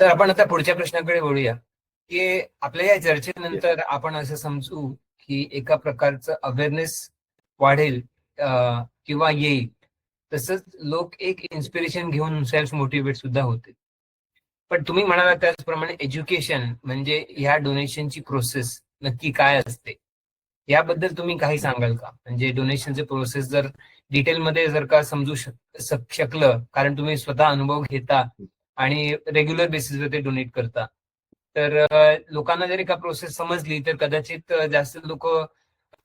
तर आपण आता पुढच्या प्रश्नाकडे वळूया. की आपल्या या चर्चेनंतर आपण असं समजू की एका प्रकारचं अवेअरनेस वाढेल किंवा येईल. तसंच लोक एक इन्स्पिरेशन घेऊन सेल्फ मोटिवेट सुद्धा होते पण तुम्ही म्हणाला त्याचप्रमाणे एज्युकेशन म्हणजे ह्या डोनेशनची प्रोसेस नक्की काय असते? याबद्दल तुम्ही काही सांगाल का? म्हणजे डोनेशनचे प्रोसेस जर डिटेलमध्ये जर का समजू शक- शकलं कारण तुम्ही स्वतः अनुभव घेता आणि रेग्युलर बेसिसवर ते डोनेट करता तर लोकांना जर एका प्रोसेस समजली तर कदाचित जास्त लोक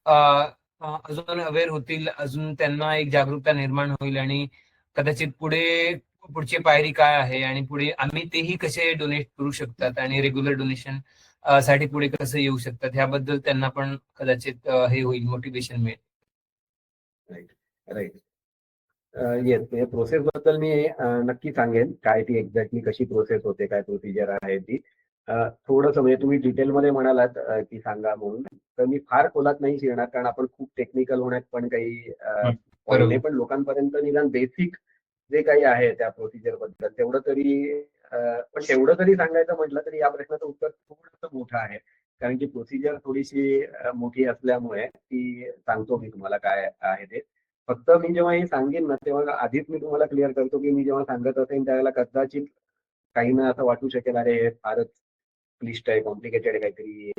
अजून अवेअर होतील अजून त्यांना एक जागरूकता निर्माण होईल आणि कदाचित पुढे पुढची पायरी काय आहे आणि पुढे आम्ही तेही कसे डोनेट करू शकतात आणि रेग्युलर डोनेशनसाठी पुढे कसं येऊ शकतात ह्याबद्दल त्यांना पण कदाचित हे होईल मोटिवेशन मिळेल. राईट येस म्हणजे प्रोसेस बद्दल मी नक्की सांगेन काय ती एक्झॅक्टली कशी प्रोसेस होते काय प्रोसिजर आहे ती. थोडस म्हणजे तुम्ही डिटेलमध्ये म्हणालात की सांगा म्हणून. तर मी फार खोलात नाही शिरणार कारण आपण खूप टेक्निकल होण्यात पण काही पण लोकांपर्यंत निदान बेसिक जे काही आहे त्या प्रोसिजरबद्दल तेवढं तरी पण तेवढं जरी सांगायचं म्हटलं तरी या प्रश्नाचं उत्तर थोडंसं मोठं आहे. कारण की प्रोसिजर थोडीशी मोठी असल्यामुळे ती सांगतो मी तुम्हाला काय आहे ते. फक्त मी जेव्हा हे सांगेन ना तेव्हा आधीच मी तुम्हाला क्लिअर करतो की मी जेव्हा सांगत असेल त्यावेळेला कदाचित काही ना असं वाटू शकेल अरे फारच क्लिष्ट आहे कॉम्प्लिकेटेड काहीतरी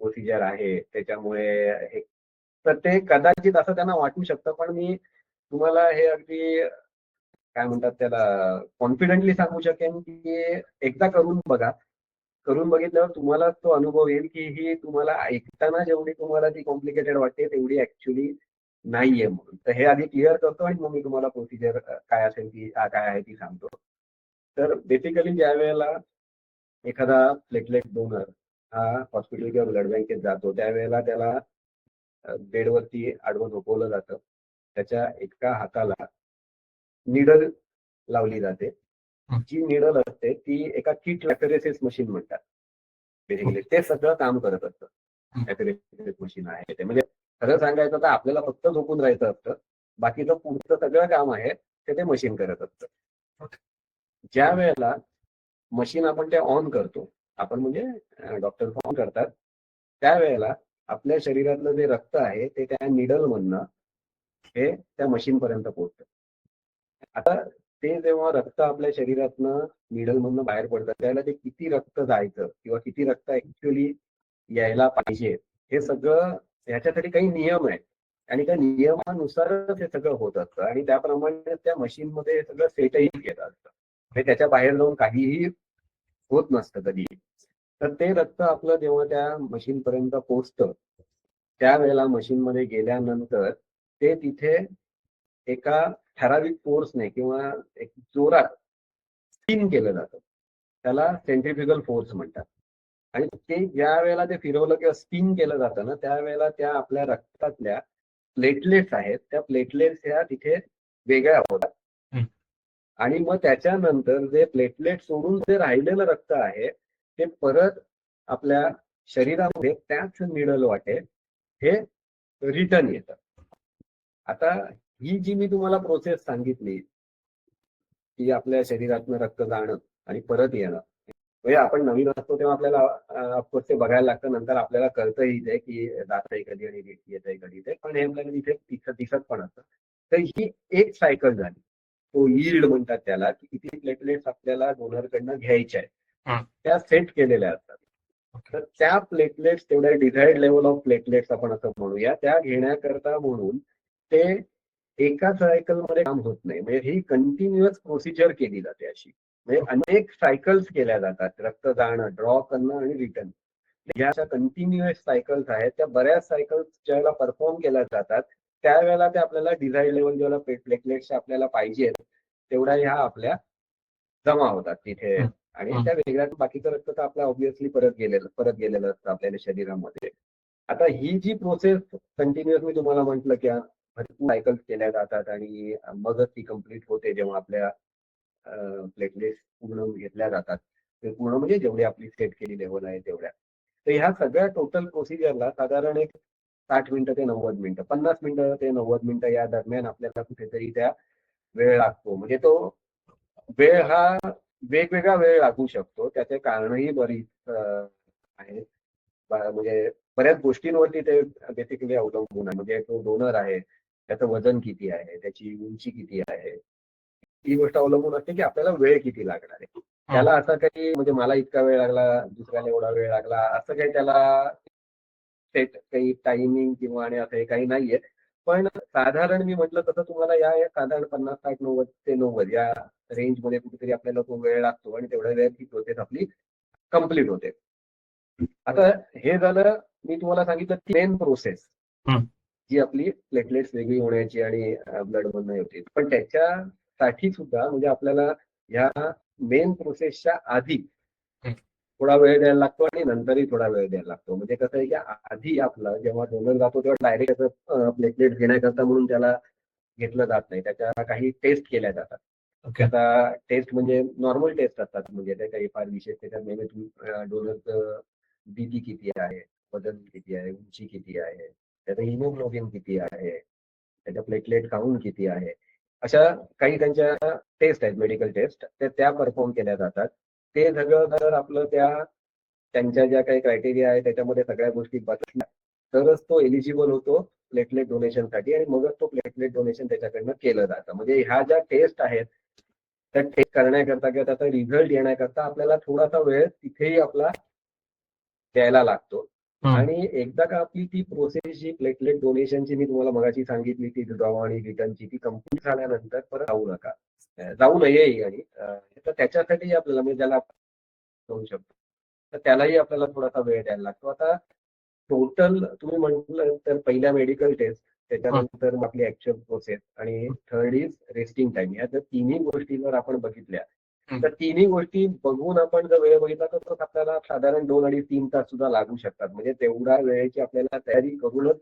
प्रोसिजर आहे त्याच्यामुळे हे तर ते कदाचित असं त्यांना वाटू शकतं पण मी तुम्हाला हे अगदी काय म्हणतात त्याला कॉन्फिडेंटली सांगू शकेन की एकदा करून बघा. करून बघितल्यावर तुम्हाला तो अनुभव येईल की ही तुम्हाला ऐकताना जेवढी तुम्हाला ती कॉम्प्लिकेटेड वाटते तेवढी ऍक्च्युली नाहीये म्हणून. तर हे आधी क्लिअर करतो आणि मग मी तुम्हाला प्रोसिजर काय असेल ती काय आहे ती सांगतो. तर बेसिकली ज्या वेळेला एखादा प्लेटलेट डोनर हा हॉस्पिटल किंवा ब्लड बँकेत जातो त्यावेळेला त्याला बेडवरती आडवं झोपवलं जातं. त्याच्या एका हाताला निडल लावली जाते. जी निडल असते ती एका किट लॅपरेसिस मशीन म्हणतात. बेसिकली ते सगळं काम करत असतं. लॅपरेसिस मशीन आहे ते. म्हणजे खरं सांगायचं तर आपल्याला फक्त झोपून राहायचं असतं. बाकीचं पुढचं सगळं काम आहे ते ते मशीन करत असतं. ज्या वेळेला मशीन आपण ते ऑन करतो आपण म्हणजे डॉक्टर ऑन करतात त्यावेळेला आपल्या शरीरातलं जे रक्त आहे ते त्या निडल मधनं हे त्या मशीन पर्यंत पोहोचतं. आता ते जेव्हा रक्त आपल्या शरीरातनं निडल मधनं बाहेर पडतं त्यावेळेला ते किती रक्त जायचं किंवा किती रक्त ऍक्च्युली यायला पाहिजे हे सगळं ह्याच्यासाठी काही नियम आहेत. आणि त्या नियमानुसारच हे सगळं होत असतं. आणि त्याप्रमाणे त्या मशीनमध्ये मध्ये हे सगळं सेटही केलं असतं. म्हणजे त्याच्या बाहेर जाऊन काहीही होत नसतं कधी. तर ते रक्त आपलं जेव्हा त्या मशीन पर्यंत पोहोचतं त्यावेळेला मशीन मध्ये गेल्यानंतर ते तिथे एका ठराविक फोर्सने किंवा एक जोरात स्पिन केलं जातं. त्याला सेंट्रिफ्युगल फोर्स म्हणतात. आणि ते ज्या वेळेला ते फिरवलं किंवा स्पिन केलं जातं ना त्यावेळेला त्या आपल्या रक्तातल्या प्लेटलेट्स आहेत त्या प्लेटलेट्स ह्या तिथे वेगळ्या होतात. आणि मग त्याच्यानंतर जे प्लेटलेट सोडून जे राहिलेलं रक्त आहे ते परत आपल्या शरीरामध्ये त्याच निडल वाटे हे रिटर्न येतं आता ही जी मी तुम्हाला प्रोसेस सांगितली की आपल्या शरीरातनं रक्त जाणं आणि परत येणं म्हणजे आपण नवीन असतो तेव्हा आपल्याला ऑफकोर्स ते बघायला लागतं. नंतर आपल्याला कळतंही ते की जात आहे कधी आणि येत आहे कधी ते. पण हे आपल्याला तिथे दिसत दिसत पण असतं. तर ही एक सायकल झाली. तो यील्ड म्हणतात त्याला की किती प्लेटलेट्स आपल्याला डोनरकडनं घ्यायच्या. आहेत. त्या सेट केलेल्या असतात. तर त्या प्लेटलेट्स तेवढ्या डिझायर्ड लेवल ऑफ प्लेटलेट्स आपण असं म्हणूया. त्या घेण्याकरता म्हणून ते एका सायकलमध्ये काम होत नाही. म्हणजे ही कंटिन्युअस प्रोसिजर केली जाते अशी. म्हणजे अनेक सायकल्स केल्या जातात रक्त जाणं ड्रॉ करणं आणि रिटर्न अशा कंटिन्युअस सायकल्स आहेत त्या बऱ्याच सायकल्स ज्यावेळेला परफॉर्म केल्या जातात त्यावेळेला ते आपल्याला डिझाईन लेवल ज्यावेळेला प्लेटलेट्स आपल्याला पाहिजेत तेवढ्या ह्या आपल्या जमा होतात तिथे. आणि. त्या वेगळ्या बाकीचं रक्त तर आपलं ऑब्व्हियसली परत गेलेलं परत गेलेलं असतं आपल्या शरीरामध्ये आता ही जी प्रोसेस कंटिन्युअस मी तुम्हाला म्हटलं की भरपूर सायकल्स केल्या जातात आणि मगच ती कंप्लीट होते जेव्हा आपल्या प्लेटलेट्स पूर्ण घेतल्या जातात. ते पूर्ण म्हणजे जेवढी आपली सेट केली लेवल आहे तेवढ्या. तर ह्या सगळ्या टोटल प्रोसिजरला साधारण एक साठ मिनिटं ते नव्वद मिनिटं पन्नास मिनिटं ते नव्वद मिनिटं या दरम्यान आपल्याला कुठेतरी त्या वेळ लागतो. म्हणजे तो वेळ हा वेगवेगळा वेळ लागू शकतो. त्याचे कारणही बरीच आहेत. म्हणजे बऱ्याच गोष्टींवरती ते बेसिकली अवलंबून आहे. म्हणजे तो डोनर आहे त्याचं वजन किती आहे त्याची उंची किती आहे ही गोष्ट अवलंबून असते की आपल्याला वेळ किती लागणार आहे. त्याला असं काही म्हणजे मला इतका वेळ लागला दुसऱ्याला एवढा वेळ लागला असं काही त्याला सेट काही टायमिंग किंवा आणि असं हे काही नाहीये. पण साधारण मी म्हटलं तसं तुम्हाला या साधारण पन्नास साठ नव्वद ते नव्वद या रेंजमध्ये कुठेतरी आपल्याला तो वेळ लागतो आणि तेवढ्या वेळात ही प्रोसेस आपली कंप्लीट होते. आता हे झालं मी तुम्हाला सांगितलं ती मेन प्रोसेस. जी आपली प्लेटलेट्स वेगळी होण्याची आणि ब्लड बनणं होते. पण त्याच्यासाठी सुद्धा म्हणजे आपल्याला ह्या मेन प्रोसेसच्या आधी. थोडा वेळ द्यायला लागतो आणि नंतरही थोडा वेळ द्यायला लागतो. म्हणजे कसं आहे की आधी आपलं जेव्हा डोनर जातो तेव्हा डायरेक्ट त्याचं प्लेटलेट घेण्याकरता म्हणून त्याला घेतलं जात नाही. त्याच्या काही टेस्ट केल्या जातात. आता टेस्ट म्हणजे नॉर्मल टेस्ट असतात. म्हणजे ते काही फार विशेष त्याच्यात नेहमी डोनरचं बीपी किती आहे? वजन किती आहे? उंची किती आहे? त्याचं हिमोग्लोबिन किती आहे? त्याच्या प्लेटलेट काउंट किती आहे? अशा काही त्यांच्या टेस्ट आहेत मेडिकल टेस्ट ते त्या परफॉर्म केल्या जातात. ते सगळं जर आपलं त्या त्यांच्या ज्या काही क्रायटेरिया आहे त्याच्यामध्ये सगळ्या गोष्टी बसल्या तरच तो एलिजिबल होतो प्लेटलेट डोनेशनसाठी आणि मगच तो प्लेटलेट डोनेशन त्याच्याकडनं केलं जातं. म्हणजे ह्या ज्या टेस्ट आहेत त्या टेस्ट करण्याकरता किंवा त्याचा रिझल्ट येण्याकरता आपल्याला थोडासा वेळ तिथेही आपला द्यायला लागतो. आणि एकदा का आपली ती प्रोसेस जी प्लेटलेट डोनेशनची मी तुम्हाला मगाशी सांगितली ती ड्रॉ आणि रिटर्नची ती कंप्लीट झाल्यानंतर परत जाऊ नका. जाऊ नये आणि तर त्याच्यासाठी आपल्याला म्हणजे ज्याला जाऊ शकतो तर त्यालाही आपल्याला थोडासा वेळ द्यायला लागतो. आता टोटल तुम्ही म्हटलं तर पहिल्या मेडिकल टेस्ट त्याच्यानंतर आपली ऍक्च्युअल प्रोसेस आणि थर्ड इज रेस्टिंग टाइम या जर तिन्ही गोष्टींवर आपण बघितल्या तर तिन्ही गोष्टी बघून आपण जर वेळ बघितला तर आपल्याला साधारण दोन अडीच तीन तास सुद्धा लागू शकतात. म्हणजे तेवढ्या वेळेची आपल्याला तयारी करूनच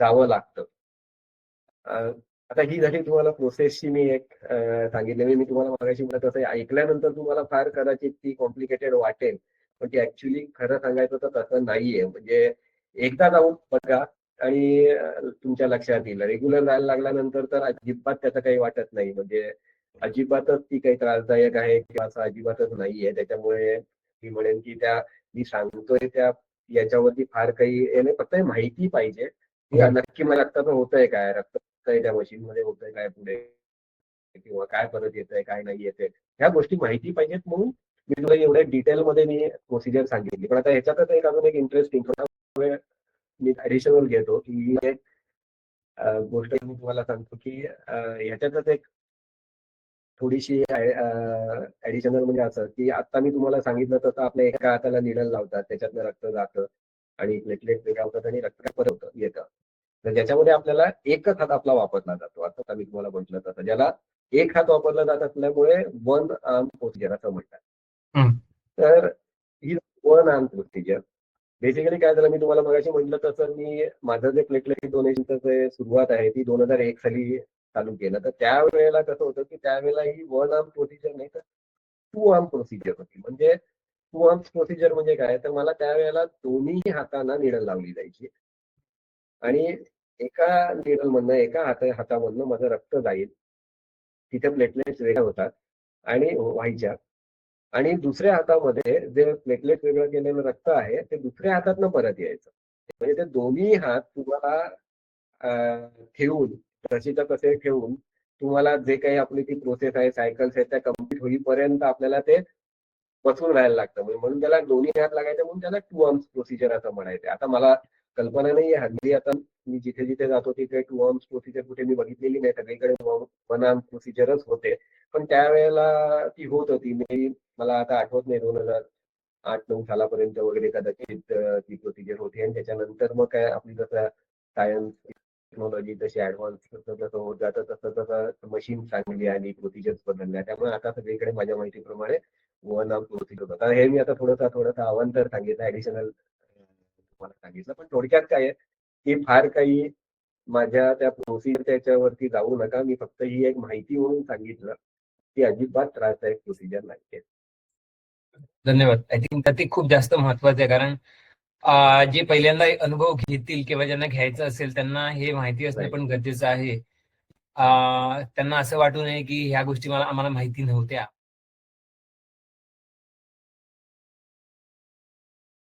जावं लागतं. आता ही झाली तुम्हाला प्रोसेसची मी एक सांगितली. मी तुम्हाला मगाशी म्हणत तसं ऐकल्यानंतर तुम्हाला फार कदाचित ती कॉम्प्लिकेटेड वाटेल. पण ती ऍक्च्युली खरं सांगायचं तर तसं नाहीये. म्हणजे एकदा जाऊन बघा आणि तुमच्या लक्षात येईल. रेग्युलर जायला लागल्यानंतर तर अजिबात त्याचं काही वाटत नाही. म्हणजे अजिबातच ती काही त्रासदायक आहे किंवा असं अजिबातच नाहीये. त्याच्यामुळे मी म्हणेन की त्या मी सांगतोय त्या याच्यावरती फार काही नाही फक्त माहिती पाहिजे. नक्की मला रक्ताचं होतंय काय रक्त होतंय त्या मशीन मध्ये होतंय काय पुढे? किंवा काय परत येतंय काय नाही येते ह्या गोष्टी माहिती पाहिजेत म्हणून मी तुला एवढ्या डिटेलमध्ये मी प्रोसिजर सांगितली. पण आता ह्याच्यातच एक अजून एक इंटरेस्टिंग थोडा वेळ मी ऍडिशनल घेतो की ही एक गोष्ट मी तुम्हाला सांगतो की ह्याच्यातच एक थोडीशी ऍडिशनल म्हणजे असं की आता मी तुम्हाला सांगितलं तसं आपल्या एका हाताला निडल लावतात त्याच्यातनं रक्त जातं आणि प्लेटलेट वेगळा होतात आणि रक्त परत होतं येतं. तर ज्याच्यामध्ये आपल्याला एकच हात आपला वापरला जातो. आता मी तुम्हाला म्हटलं तसं ज्याला एक हात वापरला जात असल्यामुळे वन आर्म प्रोसिजर असं म्हणतात. तर ही वन आर्म प्रोसिजर बेसिकली काय झालं मी तुम्हाला मगाशी म्हटलं तसं मी माझं जे प्लेटलेट डोनेशनचं जे सुरुवात आहे ती दोन हजार एक साली चालू केलं. तर त्यावेळेला कसं होतं की त्यावेळेला ही वन आर्म प्रोसिजर नाही तर टू आर्म प्रोसिजर होती. म्हणजे टू आर्म्स प्रोसिजर म्हणजे काय? तर मला त्यावेळेला दोन्ही हातांना निडल लावली जायची. आणि एका निडल मधनं एका हात हातामधनं माझं रक्त जाईल. तिथे प्लेटलेट्स वेगळ्या होतात आणि व्हायच्या. आणि दुसऱ्या हातामध्ये जे प्लेटलेट वेगळं केलेलं रक्त आहे ते दुसऱ्या हातातनं परत यायचं. म्हणजे ते दोन्ही हात तुम्हाला ठेवून जशीच्या तसे ठेवून तुम्हाला जे काही आपली ती प्रोसेस आहे सायकल्स आहेत त्या कंप्लीट होईपर्यंत आपल्याला ते बसून राहायला लागतं. म्हणजे म्हणून त्याला दोन्ही हात लागायचे म्हणून त्याला टू आर्म्स प्रोसिजर असं म्हणायचं. आता मला कल्पना नाही हल्ली आता मी जिथे जिथे जातो तिथे टू आर्म्स प्रोसिजर कुठे मी बघितलेली नाही. सगळीकडे वन आर्म प्रोसिजरच होते. पण त्यावेळेला ती होत होती. मी मला आता आठवत नाही दोन हजार आठ नऊ सालापर्यंत वगैरे कदाचित ती प्रोसिजर होती. आणि त्याच्यानंतर मग काय आपली जसं सायन्स टेक्नॉलॉजी जशी ऍडव्हान्स जसं जसं होत जातं. तसं तसं मशीन चांगली आली प्रोसिजर्स बदलल्या. त्यामुळे आता सगळीकडे माझ्या माहितीप्रमाणे वन ऑफ प्रोसिजर होतं. आता हे मी आता थोडंसं थोडंसं अवांतर सांगितलं ऍडिशनल तुम्हाला सांगितलं. पण थोडक्यात काय आहे की फार काही माझ्या त्या प्रोसिजर त्याच्यावरती जाऊ नका. मी फक्त ही एक माहिती म्हणून सांगितलं की अजिबात त्रासदायक प्रोसिजर नाही धन्यवाद. आय थिंक ते खूप जास्त महत्वाचं आहे. कारण जे पहिल्यांदा अनुभव घेतील किंवा ज्यांना घ्यायचं असेल त्यांना हे माहिती असणे. पण गरजेचं आहे अं, त्यांना असं वाटू नये की ह्या गोष्टी मला आम्हाला माहिती नव्हत्या